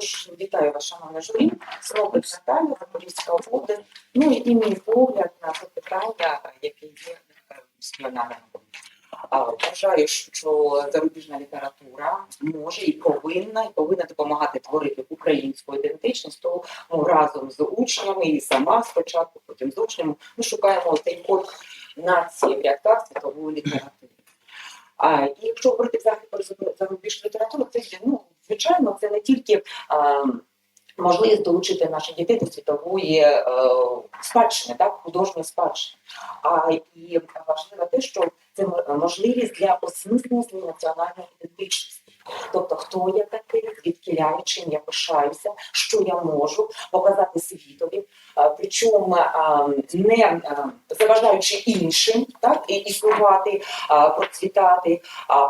Тож вітаю вас, шановне журі. Знову Наталія, Запорізька область. Ну і мій погляд на це питання, яке є спільнами. Вважаю, що зарубіжна література може і повинна і повинна допомагати творити українську ідентичність, тому разом з учнями і сама спочатку, потім з учнями ми шукаємо цей код нації в рядках світової літератури. А, і якщо говорити взагалі про зарубіжну літературу, це ну, звичайно це не тільки Е, можливість долучити наших дітей до світової е, спадщини, так, художньої спадщини, а і важливо те, що це можливість для осмислення національної ідентичності. Тобто, хто я такий, звідки чим я пишаюся, що я можу показати світові, причому не заважаючи іншим, так і існувати, процвітати,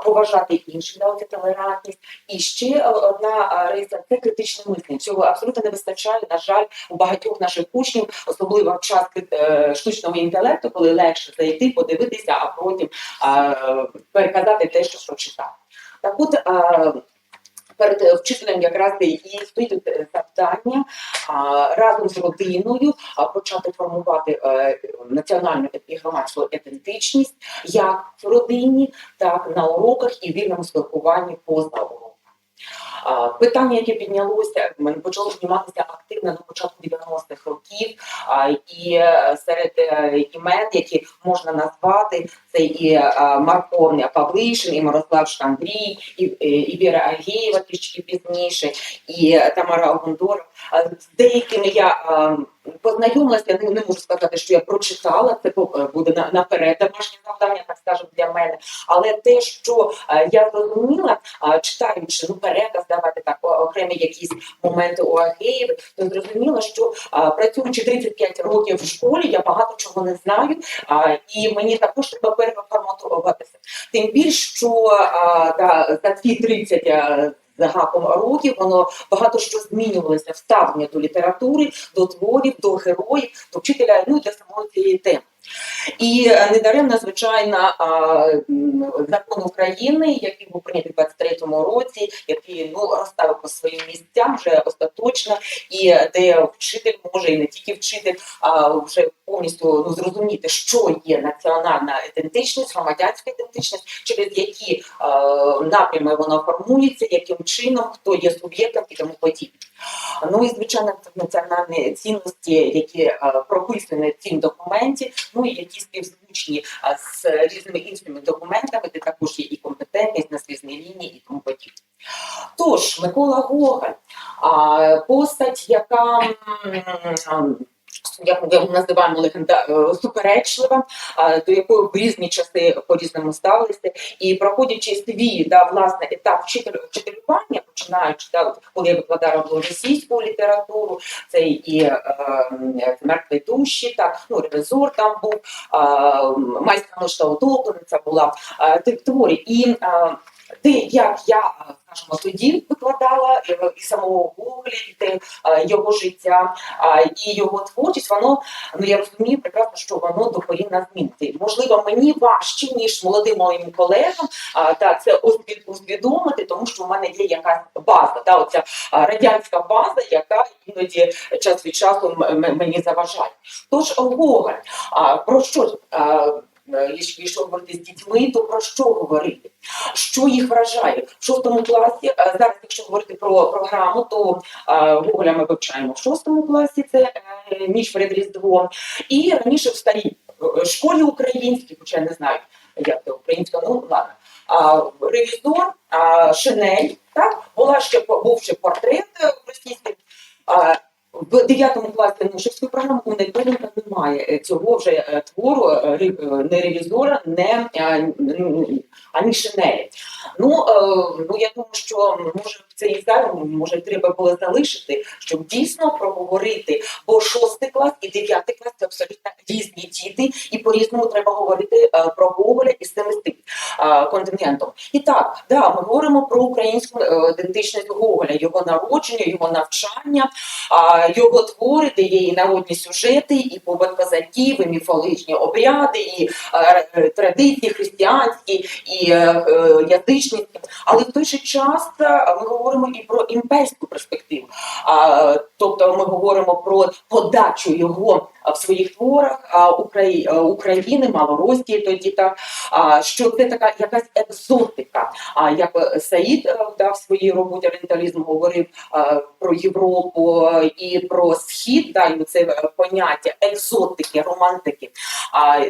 поважати інших, да, оця толерантність. І ще е, одна риса це критичне мислення. Цього абсолютно не вистачає, на жаль, у багатьох наших учнів, особливо в час е, штучного інтелекту, коли легше зайти, подивитися, а потім переказати те, що прочитав. Так от перед вчителем якраз і стоїть е, завдання разом з родиною почати формувати е, національну і громадську ідентичність як в родині, так на уроках і в вільному спілкуванні поза уроком. Питання, яке піднялося, почало підніматися активно на початку 90-х років, і е, серед е, імен, які можна назвати, це і е, Марко Павлишин, і Мирослав Шкандрій, і, Віра Агієва трішки пізніше, і Тамара Гондор. З деякими я е, познайомилася, не, не можу сказати, що я прочитала, це е, буде на- наперед домашнє завдання, так скажемо, для мене. Але те, що е, я зрозуміла, читаючи ну, переказ, давати так окремі якісь моменти у Агеєві, то зрозуміла, що працюючи 35 років в школі, я багато чого не знаю, і мені також треба переформатуватися. Тим більше, що а, та, за ці 30 а, за гаком років воно багато що змінювалося в ставленні до літератури, до творів, до героїв, до вчителя, ну для самої цієї теми. І е, недаремно, звичайно, закон України, який був прийнятий в 23-му році, який ну розставив по своїм місцям вже остаточно, і де вчитель може і не тільки вчитель, а вже повністю ну, зрозуміти, що є національна ідентичність, громадянська ідентичність, через які е, напрями вона формується, яким чином, хто є суб'єктом і тому подібне. Ну і звичайно, національні цінності, які е, прописані в цім документі, ну і які співзвучні з різними іншими документами, де також є і компетентність на слізній лінії і тому подібне. Тож, Микола Гоголь, постать, яка як ми називаємо легенда е, суперечлива, до якої в різні часи по-різному ставилися, і проходячи свій да, власне етап вчитель, вчителювання, починаючи да, коли я викладала російську літературу, це і е, е, мертві душі, так ну ревізор там був, а, майстра Моштаудовниця була а, тих творів. І а, те, як я скажімо, тоді викладала е, і самого Гоголя, і те е, його життя, і його творчість, воно ну я розумію прекрасно, що воно докорінно змінити. Можливо, мені важче ніж молодим моїм колегам, та це усвід- усвідомити, тому що в мене є якась база, та оця радянська база, яка іноді час від часу мені заважає. Тож Гоголь, про що е, якщо говорити з дітьми, то про що говорити? Що їх вражає в шостому класі? е, Зараз, якщо говорити про програму, то е, Гоголя ми вивчаємо в шостому класі. Це е, ніч перед Різдвом. І раніше в старій е, школі українській, хоча я не знаю, як це українська, ну ладно. А, ревізор, а, Шинель, так була ще був ще портрет е, російський. В 9 класі Нушевської програми у Некоренка немає е, цього вже е, твору е, не ревізора, не ані шинелі. Ну, ну я думаю, що може цей залі може треба було залишити, щоб дійсно проговорити, бо шостий клас і дев'ятий клас це абсолютно різні діти, і по-різному треба говорити е, про Гоголя і з тим е, континентом. І так, да, ми говоримо про українську е, ідентичність Гоголя, його народження, його навчання, його твори, де є і народні сюжети, і побут козаків, і міфологічні обряди, і традиції християнські, і е. Але в той же час ми говоримо говоримо і про імперську перспективу. А, тобто ми говоримо про подачу його в своїх творах України, Малоросії тоді так, а, що це така якась екзотика. А як е, Саїд е, да, в своїй роботі орієнталізм говорив про Європу і про схід, да, і це е, поняття екзотики, романтики. А,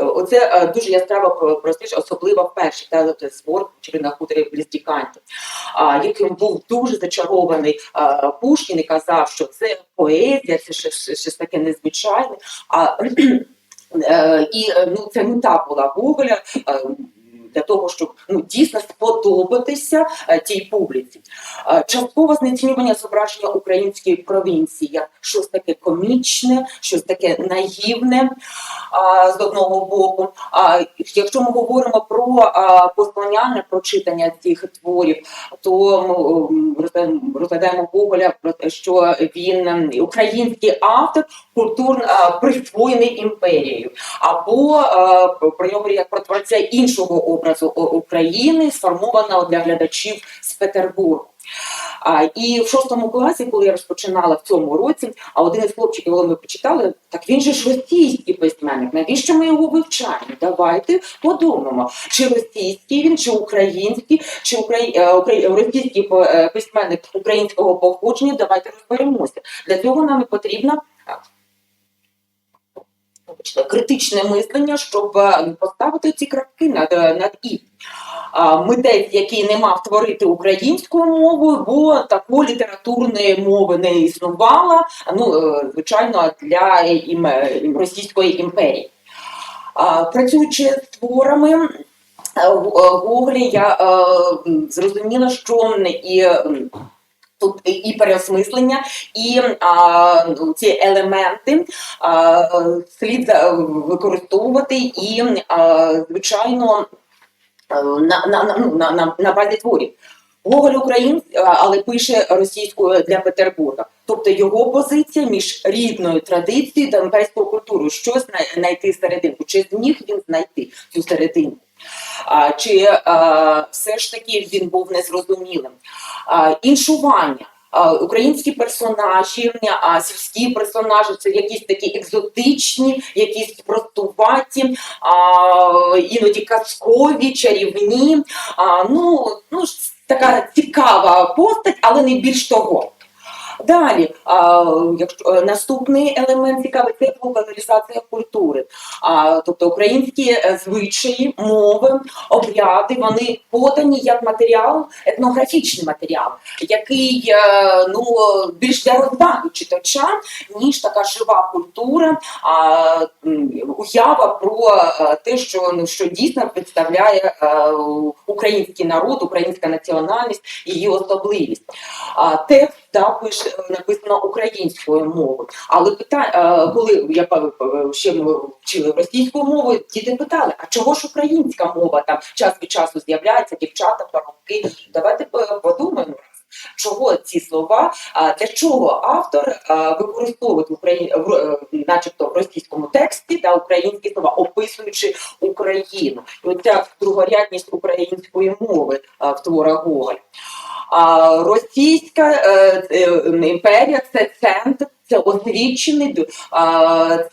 Оце е, дуже яскраво простиш, особливо в перший та от збор чи на хуторі Бліздіканті, яким був дуже зачарований Пушкін і казав, що це поезія, це щось, щось таке незвичайне. А е, і е, ну це мета була Гоголя. Е, Для того щоб ну дійсно сподобатися е, тій публіці, Е, частково знецінювання зображення української провінції як щось таке комічне, щось таке наївне а, з одного боку. А якщо ми говоримо про послоняльне прочитання цих творів, то ми розглядаємо Гоголя про те, що він український автор культурно а, присвоєний імперією, або а, про нього як про творця іншого образу України, сформованого для глядачів з Петербургу. І в шостому класі, коли я розпочинала в цьому році, а один із хлопчиків, коли ми почитали, так він же ж російський письменник. Навіщо ми його вивчаємо? Давайте подумаємо, чи російський він, чи український, чи украї... е, російський е, письменник українського походження. Давайте розберемося. Для цього нам потрібна. Критичне мислення, щоб е, поставити ці крапки над, е, над і митець, який не мав творити українською мовою, бо такої літературної мови не існувало, ну, е, звичайно, для Російської імперії. Працюючи з творами в- Гоголя, я зрозуміла, що і Тут і- переосмислення, і а, ну, ці елементи а, е, слід за- використовувати і, а, звичайно, е, на, на, на, ну, на, на, на базі творів. Гоголь український, але пише російською для Петербурга. Тобто його позиція між рідною традицією та імперською культурою, щось знайти серединку, чи зміг він знайти цю серединку. А, чи а, все ж таки він був незрозумілим? Іншування. Українські персонажі, а сільські персонажі це якісь такі екзотичні, якісь простуваті, а, іноді казкові, чарівні. А, ну, ну, така цікава постать, але не більш того. Далі, а, якщо е, наступний елемент цікавий це популяризація культури. А, тобто українські е, звичаї, мови, обряди, вони подані як матеріал, етнографічний матеріал, який е, ну більш для розваги читача, ніж така жива культура, а уява про те, що ну що дійсно представляє український народ, українська національність її особливість. Текст да, пише написано українською мовою. Але питання, коли я е, ще ми вчили російською мовою, діти питали: а чого ж українська мова там час від часу з'являється, дівчата, парубки? Давайте подумаємо. Чого ці слова, для чого автор використовує в Україні, е, начебто в російському тексті та українські слова, описуючи Україну, і оця другорядність української мови в творах Гоголя. Російська е, е, імперія це центр, це освічений,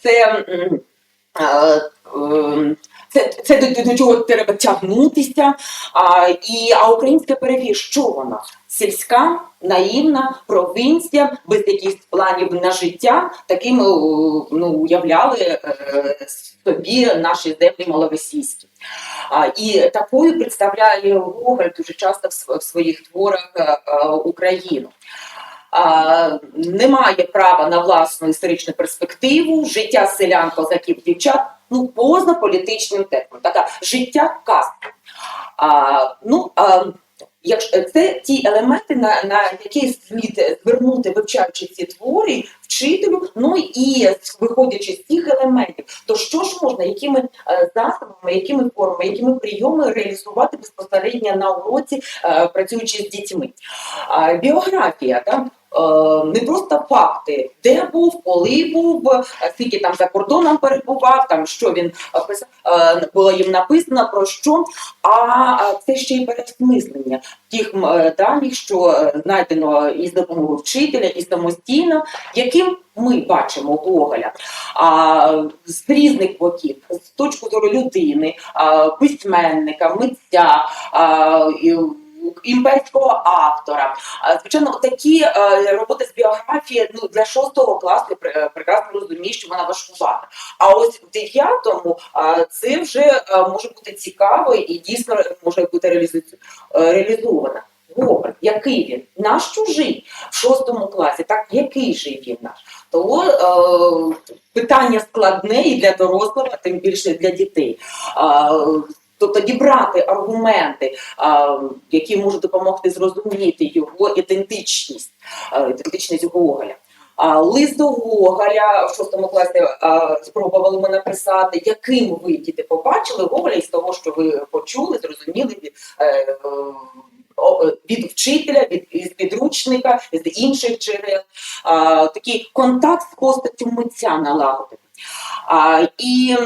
це. Це, це до, до, чого треба тягнутися. А, і, а українська перевір, що вона? Сільська, наївна провінція, без якихось планів на життя, такими о, ну, уявляли е, собі наші землі малоросійські. І такою представляє Гоголь дуже часто в, в своїх творах е, е, Україну. А, немає права на власну історичну перспективу, життя селян, козаків, дівчат, ну, поза політичним текстом. Така життя казки. А, ну, а, якщо це ті елементи, на, на які слід звернути, вивчаючи ці твори, вчителю, ну і виходячи з цих елементів, то що ж можна, якими е, засобами, якими формами, якими прийомами реалізувати безпосередньо на уроці, е, працюючи з дітьми? Біографія, так? Е, не просто факти, де був, коли був, скільки там за кордоном перебував, там що він е, писав, е, було їм написано про що, а е, це ще й переосмислення тих даних, що знайдено із допомогою вчителя, і самостійно, яким ми бачимо Гоголя а, з різних боків, з точки зору людини, а, письменника, митця. А, і, Імперського автора, звичайно, такі е, роботи з біографії ну для шостого класу прекрасно розумію, що вона важкувата. А ось в дев'ятому е, це вже е, може бути цікаво і дійсно може бути е, реалізовано. Гоголь, який він? Наш чужий в шостому класі, так який же він наш? То е, питання складне і для дорослого, тим більше для дітей. Е, Тобто дібрати аргументи, які можуть допомогти зрозуміти його ідентичність, ідентичність Гоголя. Лист до Гоголя в шостому класі спробували ми написати, яким ви діти побачили Гоголя із того, що ви почули, зрозуміли від, е, від вчителя, від підручника, з інших джерел. Такий контакт з постаттю митця налагодити. І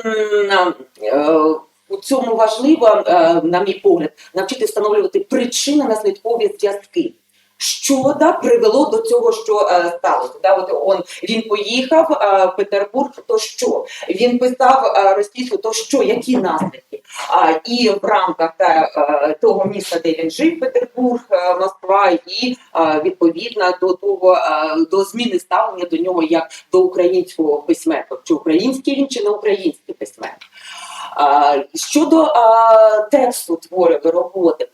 е, у цьому важливо, е, на мій погляд, навчити встановлювати причини наслідкові зв'язки. Що да, привело до цього, що е, сталося? Да, от он він поїхав е, в Петербург, то що? Він писав е, російську, то що, які наслідки? А, і в рамках та, е, того міста, де він жив, Петербург, е, Москва, і е, відповідно до того е, до зміни ставлення до нього як до українського письменника, чи український він, чи не український письменник. Щодо тексту творів роботи,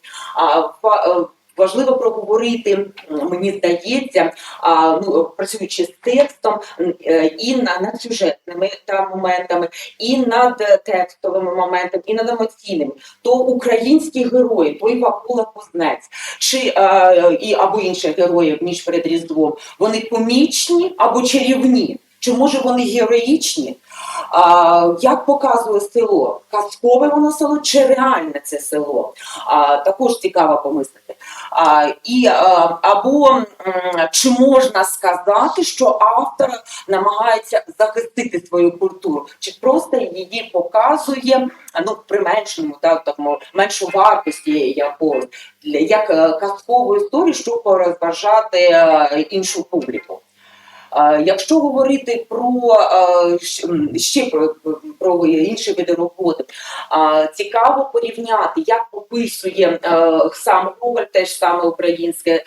ва- е, важливо проговорити, мені здається, ну, працюючи з текстом е, і на, над сюжетними та моментами, і над текстовими моментами, і над емоційними, то українські герої, той Вакула Кузнець, чи е, і або інших героїв ніж перед Різдвом, вони комічні або чарівні. Чи може вони героїчні? А, як показує село? Казкове воно село чи реальне це село? А, також цікаво помислити. А, і, а, або чи можна сказати, що автор намагається захистити свою культуру, чи просто її показує ну, в применшеному, так, такому, меншу вартості якогось, як е, казкову історію, щоб розважати е, іншу публіку. Е, Якщо говорити про е, ще про, про інші види роботи, е, цікаво порівняти, як описує сам Гоголь, теж саме українське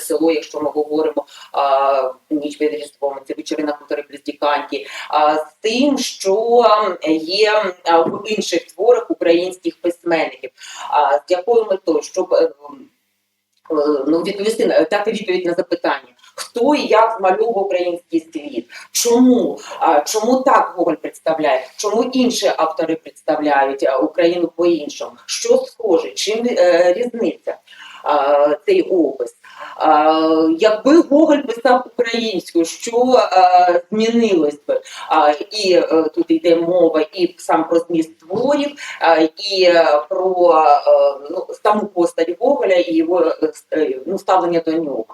село, якщо ми говоримо ніч перед Різдвом, це вечерина хутори Близдіканті, е, з тим, що є в інших творах українських письменників, з якою метою, щоб ну, відповісти дати відповідь на запитання. Хто і як змальовував український світ? Чому? Чому так Гоголь представляє? Чому інші автори представляють Україну по-іншому? Що схоже? Чим е, різниця а, цей опис? А, якби Гоголь писав українською, що е, змінилось би? А, і е, тут йде мова і сам про зміст творів, а, і е, про е, ну, саму постать Гоголя і його е, ну, ставлення до нього.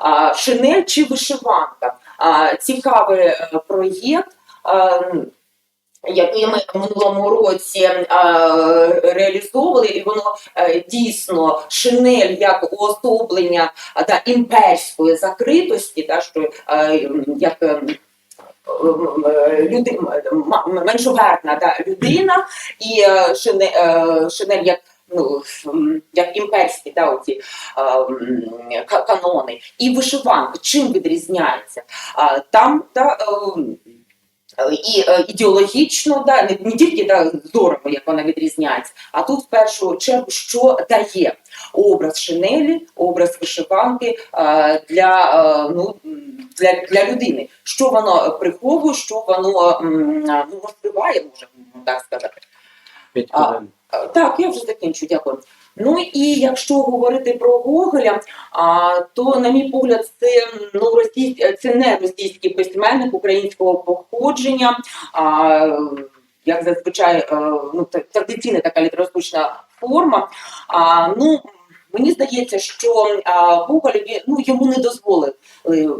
А, Шинель чи вишиванка. А, Цікавий проєкт. А, Який ми в минулому році а, реалізовували, і воно е, дійсно шинель як уособлення а, та імперської закритості, та що е, як е, е, люди м- м- та людина, і е, шине, е, шинель як ну, як імперські та, оці, е, канони, і вишиванка. Чим відрізняється? А, Там та, е, е, і е, ідеологічно, да, не, не тільки да, здорово, як вона відрізняється, а тут в першу чергу, що дає образ шинелі, образ вишиванки е, для, е, ну, для, для людини. Що воно приховує, що воно ну, розкриває, можемо так сказати. А. Е, Так, я вже закінчу, дякую. Ну і якщо говорити про Гоголя, то, на мій погляд, це ну російсь... це не російський письменник українського походження, а як зазвичай е, ну, традиційна така літературна форма. А, ну, Мені здається, що Гоголь ну, йому не дозволили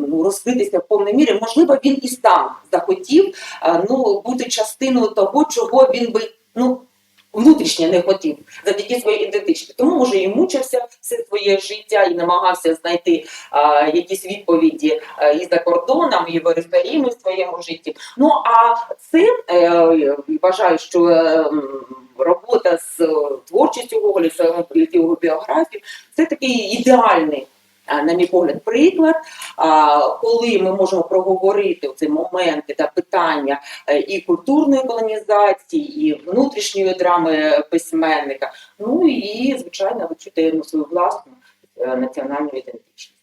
ну, розкритися в повній мірі. Можливо, він і сам захотів а, ну, бути частиною того, чого він би ну, внутрішньо не хотів завдяки своїй ідентичності. Тому, може, і мучився все своє життя і намагався знайти а, якісь відповіді а, і за кордоном, і в Єрусалимі в своєму житті. Ну а це е, вважаю, що е, робота з е, творчістю Гоголя, його біографії, це такий ідеальний. На мій погляд, приклад, коли ми можемо проговорити ці моменти та питання е, і культурної колонізації, і внутрішньої драми письменника, ну і звичайно, відчути свою власну е, національну ідентичність.